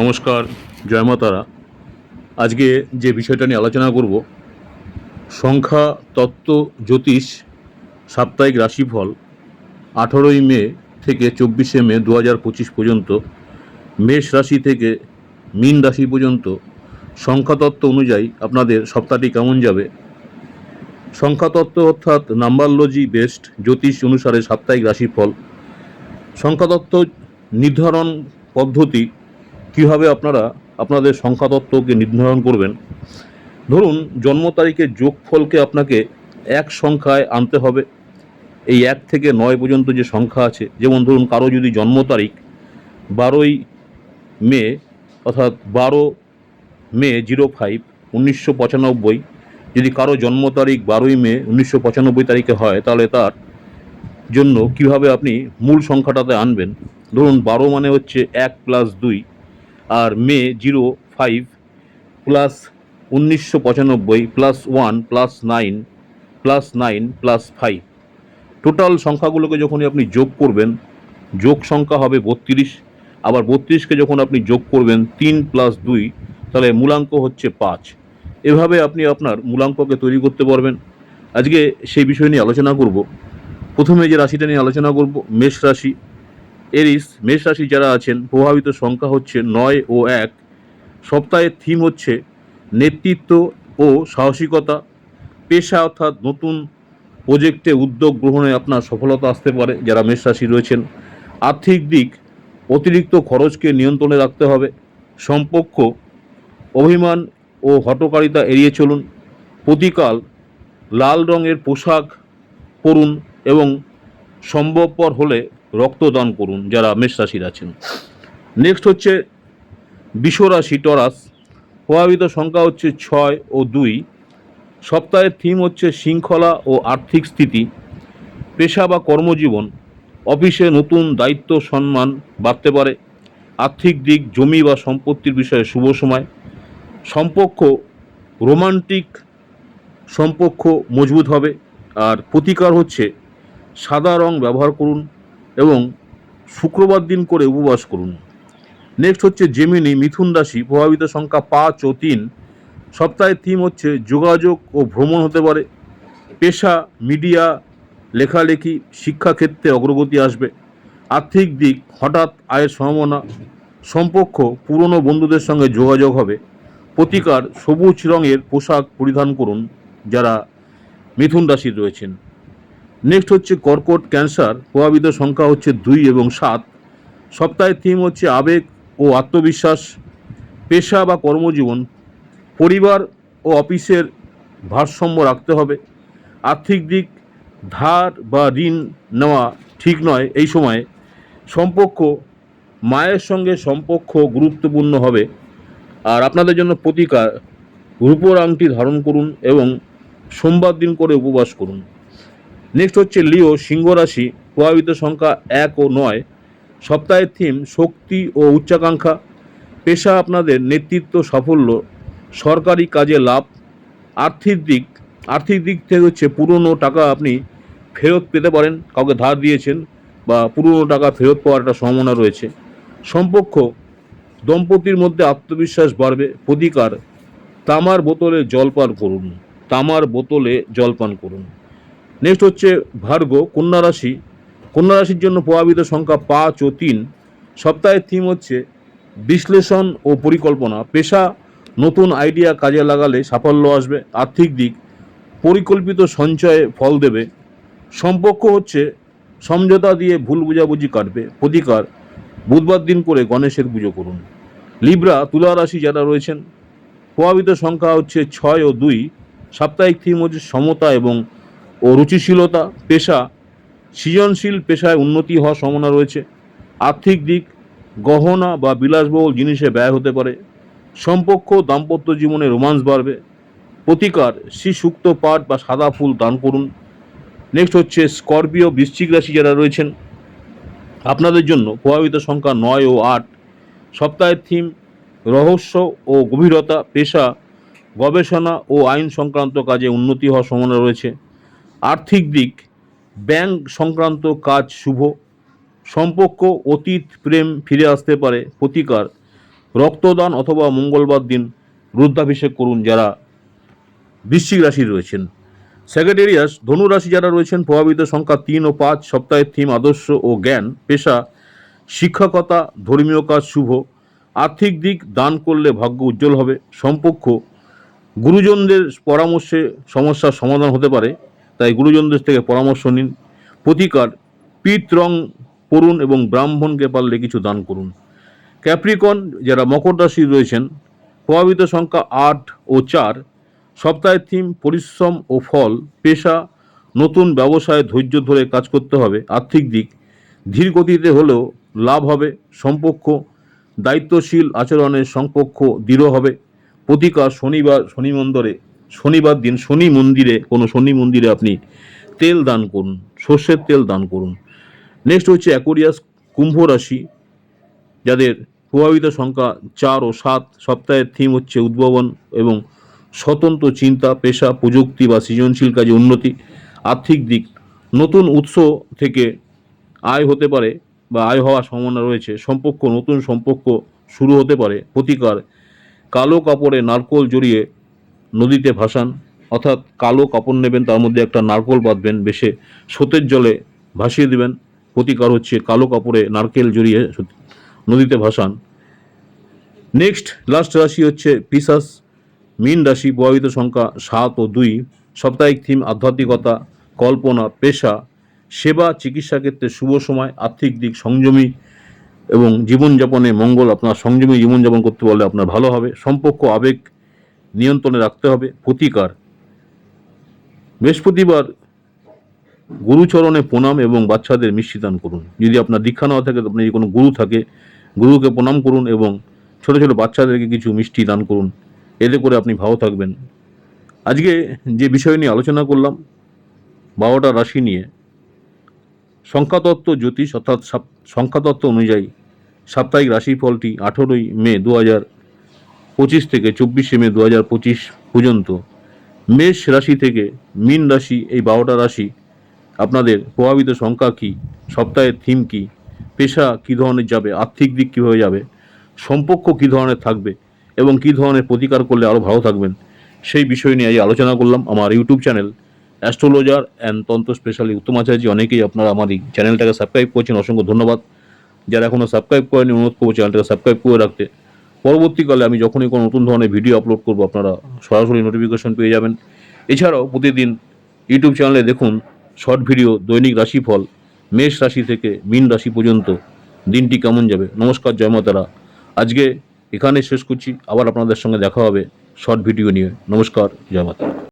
নমস্কার, জয় মাতারা। আজকে যে বিষয়টা নিয়ে আলোচনা করব, সংখ্যা, তত্ত্ব, জ্যোতিষ, সাপ্তাহিক রাশিফল, আঠেরোই মে থেকে চব্বিশে মে দু হাজার পঁচিশ পর্যন্ত, মেষ রাশি থেকে মীন রাশি পর্যন্ত সংখ্যাতত্ত্ব অনুযায়ী আপনাদের সপ্তাহটি কেমন যাবে? সংখ্যাতত্ত্ব অর্থাৎ নাম্বারলজি বেস্ট জ্যোতিষ অনুসারে সাপ্তাহিক রাশিফল সংখ্যাতত্ত্ব নির্ধারণ পদ্ধতি কীভাবে আপনারা আপনাদের সংখ্যাতত্ত্বকে নির্ধারণ করবেন? ধরুন, জন্ম তারিখের যোগফলকে আপনাকে এক সংখ্যায় আনতে হবে। এই এক থেকে নয় পর্যন্ত যে সংখ্যা আছে, যেমন ধরুন কারও যদি জন্ম তারিখ বারোই মে, অর্থাৎ বারো মে জিরো ফাইভ উনিশশো পঁচানব্বই, যদি কারও জন্ম তারিখ বারোই মে উনিশশো পঁচানব্বই তারিখে হয়, তাহলে তার জন্য কীভাবে আপনি মূল সংখ্যাটাতে আনবেন? ধরুন বারো মানে হচ্ছে এক প্লাস দুই। আর মে জিরো ফাইভ প্লাস উনিশশো পঁচানব্বই plus one plus nine plus nine plus five. Total সংখ্যাগুলোকে যখনই আপনি যোগ করবেন, যোগ সংখ্যা হবে বত্রিশ। আবার বত্রিশকে যখন আপনি যোগ করবেন তিন প্লাস দুই, তাহলে মূলাঙ্ক হচ্ছে পাঁচ। এভাবে আপনি আপনার মূলাঙ্ককে তৈরি করতে পারবেন। আজকে সেই বিষয় নিয়ে আলোচনা করব। প্রথমে যে রাশিটা নিয়ে আলোচনা করব, মেষ রাশি। এরিস, মেষ রাশি যারা আছেন, প্রভাবিত সংখ্যা হচ্ছে নয় ও এক। সপ্তাহের থিম হচ্ছে নেতৃত্ব ও সাহসিকতা। পেশা অর্থাৎ নতুন প্রজেক্টে উদ্যোগ গ্রহণে আপনার সফলতা আসতে পারে যারা মেষ রাশি রয়েছেন। আর্থিক দিক, অতিরিক্ত খরচকে নিয়ন্ত্রণে রাখতে হবে। সম্পর্ক, অভিমান ও হটকারিতা এড়িয়ে চলুন। প্রতিকাল, লাল রঙের পোশাক পরুন এবং সম্ভবপর হলে রক্তদান করুন যারা মেষ রাশির আছেন। নেক্সট হচ্ছে বিশ্বরাশি টরাস। প্রভাবিত সংখ্যা হচ্ছে ছয় ও দুই। সপ্তাহের থিম হচ্ছে শৃঙ্খলা ও আর্থিক স্থিতি, পেশা বা কর্মজীবন, অফিসে নতুন দায়িত্ব, সম্মান বাড়তে পারে, আর্থিক দিক, জমি বা সম্পত্তির বিষয়ে শুভ সময়, সম্পর্ক, রোমান্টিক সম্পর্ক মজবুত হবে, আর প্রতিকার হচ্ছে সাদা রং ব্যবহার করুন এবং শুক্রবার দিন করে উপবাস করুন। নেক্সট হচ্ছে জেমিনি মিথুন রাশি, প্রভাবিত সংখ্যা পাঁচ ও তিন। সপ্তাহের থিম হচ্ছে যোগাযোগ ও ভ্রমণ হতে পারে। পেশা মিডিয়া লেখালেখি, শিক্ষাক্ষেত্রে অগ্রগতি আসবে। আর্থিক দিক হঠাৎ আয়ের সম্ভাবনা। সম্পর্ক, পুরনো বন্ধুদের সঙ্গে যোগাযোগ হবে। প্রতিকার, সবুজ রঙের পোশাক পরিধান করুন যারা মিথুন রাশির রয়েছেন। নেক্সট হচ্ছে কর্কট, ক্যান্সার, প্রভাবিত সংখ্যা হচ্ছে দুই এবং সাত। সপ্তাহের থিম হচ্ছে আবেগ ও আত্মবিশ্বাস, পেশা বা কর্মজীবন, পরিবার ও অফিসের ভারসাম্য রাখতে হবে। আর্থিক দিক, ধার বা ঋণ নেওয়া ঠিক নয় এই সময়ে। সম্পর্ক, মায়ের সঙ্গে সম্পর্ক গুরুত্বপূর্ণ হবে। আর আপনাদের জন্য প্রতিকার, রূপোর আংটি ধারণ করুন এবং সোমবার দিন করে উপবাস করুন। নেক্সট হচ্ছে লিও সিংহ রাশি, প্রভাবিত সংখ্যা এক ও নয়। সপ্তাহের থিম শক্তি ও উচ্চাকাঙ্ক্ষা। পেশা আপনাদের নেতৃত্ব সাফল্য, সরকারি কাজে লাভ। আর্থিক দিক আর্থিক দিক থেকে হচ্ছে পুরনো টাকা আপনি ফেরত পেতে পারেন, কাউকে ধার দিয়েছেন বা পুরনো টাকা ফেরত পাওয়ার একটা সম্ভাবনা রয়েছে। সম্পর্ক দম্পতির মধ্যে আত্মবিশ্বাস বাড়বে, প্রতিকার। তামার বোতলে জলপান করুন, তামার বোতলে জলপান করুন। নেক্সট হচ্ছে ভার্গ কন্যা রাশি। কন্যা রাশির জন্য প্রভাবিত সংখ্যা পাঁচ ও তিন। সপ্তাহের থিম হচ্ছে বিশ্লেষণ ও পরিকল্পনা। পেশা, নতুন আইডিয়া কাজে লাগালে সাফল্য আসবে। আর্থিক দিক, পরিকল্পিত সঞ্চয়ে ফল দেবে। সম্পর্ক হচ্ছে সমঝোতা দিয়ে ভুল বুঝাবুঝি কাটবে। প্রতিকার, বুধবার দিন করে গণেশের পুজো করুন। লিব্রা তুলা রাশি যারা রয়েছেন, প্রভাবিত সংখ্যা হচ্ছে ছয় ও দুই। সাপ্তাহিক থিম হচ্ছে সমতা এবং ও রুচিশীলতা, পেশা, সৃজনশীল পেশায় উন্নতি হওয়ার সম্ভাবনা রয়েছে। আর্থিক দিক, গহনা বা বিলাসবহুল জিনিসে ব্যয় হতে পারে। সম্পর্ক দাম্পত্য জীবনে রোমান্স বাড়বে। প্রতিকার, শ্রীসুক্ত পাঠ বা সাদা ফুল দান করুন। নেক্সট হচ্ছে স্করপিও বৃশ্চিক রাশি যারা রয়েছেন, আপনাদের জন্য প্রভাবিত সংখ্যা নয় ও আট। সপ্তাহের থিম রহস্য ও গভীরতা, পেশা, গবেষণা ও আইন সংক্রান্ত কাজে উন্নতি হওয়ার সম্ভাবনা রয়েছে। আর্থিক দিক, ব্যাংক সংক্রান্ত কাজ শুভ, সম্পর্ক, অতীত, প্রেম ফিরে আসতে পারে প্রতিকার, রক্তদান অথবা মঙ্গলবার দিন রুদ্রাভিষেক করুন যারা বৃশ্চিক রাশি রয়েছেন। সেক্রেটেরিয়াস ধনু রাশি যারা রয়েছেন, প্রভাবিত সংখ্যা তিন ও পাঁচ, সপ্তাহের থিম আদর্শ ও জ্ঞান, পেশা, শিক্ষকতা, ধর্মীয় কাজ শুভ, আর্থিক দিক দান করলে ভাগ্য উজ্জ্বল হবে, সম্পর্ক, গুরুজনদের পরামর্শে সমস্যার সমাধান হতে পারে তাই গুরুজনদের থেকে পরামর্শ নিন। প্রতিকার, পিত রং পড়ুন এবং ব্রাহ্মণকে পারলে কিছু দান করুন। ক্যাপ্রিকন, যারা মকর রাশি রয়েছেন, প্রভাবিত সংখ্যা আট ও চার। সপ্তাহের থিম পরিশ্রম ও ফল, পেশা, নতুন ব্যবসায় ধৈর্য ধরে কাজ করতে হবে। আর্থিক দিক, ধীর গতিতে হলেও লাভ হবে। সম্পর্ক দায়িত্বশীল আচরণের সম্পর্ক দৃঢ় হবে। প্রতিকার শনিবার শনি মন্দিরে শনিবার দিন শনি মন্দিরে, কোনো শনি মন্দিরে আপনি তেল দান করুন, সর্ষের তেল দান করুন। নেক্সট হচ্ছে অ্যাকোরিয়াস কুম্ভ রাশি, যাদের প্রভাবিত সংখ্যা চার ও সাত। সপ্তাহের থিম হচ্ছে উদ্ভাবন এবং স্বতন্ত্র চিন্তা, পেশা, প্রযুক্তি বা সৃজনশীল কাজে উন্নতি, আর্থিক দিক। নতুন উৎস থেকে আয় হতে পারে বা আয় হওয়ার সম্ভাবনা রয়েছে। সম্পর্ক, নতুন সম্পর্ক শুরু হতে পারে। প্রতিকার, কালো কাপড়ে নারকোল জড়িয়ে নদীতে ভাসান, অর্থাৎ কালো কাপড় নেবেন, তার মধ্যে একটা নারকোল বাঁধবেন, বেশে স্রোতের জলে ভাসিয়ে দেবেন। প্রতিকার হচ্ছে কালো কাপড়ে নারকেল জড়িয়ে নদীতে ভাসান। নেক্সট, লাস্ট রাশি হচ্ছে পিসাস। মীন রাশি, প্রভাবিত সংখ্যা সাত ও দুই। সাপ্তাহিক থিম আধ্যাত্মিকতা, কল্পনা, পেশা, সেবা, চিকিৎসা ক্ষেত্রে শুভ সময়, আর্থিক দিক সংযমী এবং জীবনযাপনে মঙ্গল আপনার সংযমী জীবনযাপন করতে পারলে আপনার ভালো হবে। সম্পর্ক, আবেগ নিয়ন্ত্রণে রাখতে হবে প্রতিকার বৃহস্পতিবার গুরুচরণে প্রণাম এবং বাচ্চাদের মিষ্টিদান করুন। যদি আপনার দীক্ষা নেওয়া থাকে আপনি যদি কোনো গুরু থাকে, গুরুকে প্রণাম করুন এবং ছোট ছোট বাচ্চাদেরকে কিছু মিষ্টি দান করুন। এতে করে আপনি ভালো থাকবেন। আজকে যে বিষয় নিয়ে আলোচনা করলাম, বারোটা রাশি নিয়ে, সংখ্যাতত্ত্ব জ্যোতিষ অর্থাৎ সংখ্যাতত্ত্ব অনুযায়ী সাপ্তাহিক রাশিফলটি আঠেরোই মে দু হাজার পঁচিশ থেকে চব্বিশে মে দু হাজার পঁচিশ পর্যন্ত মেষ রাশি থেকে মীন রাশি, এই বারোটা রাশি, আপনাদের প্রভাবিত সংখ্যা কী, সপ্তাহের থিম কী, পেশা কী ধরনের যাবে, আর্থিক দিক কীভাবে যাবে, সম্পর্ক কী ধরনের থাকবে এবং কী ধরনের প্রতিকার করলে আরও ভালো থাকবেন, সেই বিষয় নিয়ে আজ আলোচনা করলাম আমার YouTube channel astrologer and tantra specially Uttam Acharya. অনেকেই আপনারা আমার এই চ্যানেলটাকে সাবস্ক্রাইব করছেন, অসংখ্য ধন্যবাদ। যারা এখনও সাবস্ক্রাইব করেনি অনুরোধ করব চ্যানেলটাকে সাবস্ক্রাইব করে রাখতে। পরবর্তীকালে আমি যখনই কোনো নতুন ধরনের ভিডিও আপলোড করব, আপনারা সরাসরি নোটিফিকেশন পেয়ে যাবেন। এছাড়াও প্রতিদিন ইউটিউব চ্যানেলে দেখুন শর্ট ভিডিও দৈনিক রাশিফল, মেষ রাশি থেকে মীন রাশি পর্যন্ত দিনটি কেমন যাবে। নমস্কার জয়মাতারা আজকে এখানে শেষ করছি, আবার আপনাদের সঙ্গে দেখা হবে শর্ট ভিডিও নিয়ে। নমস্কার, জয় মাতা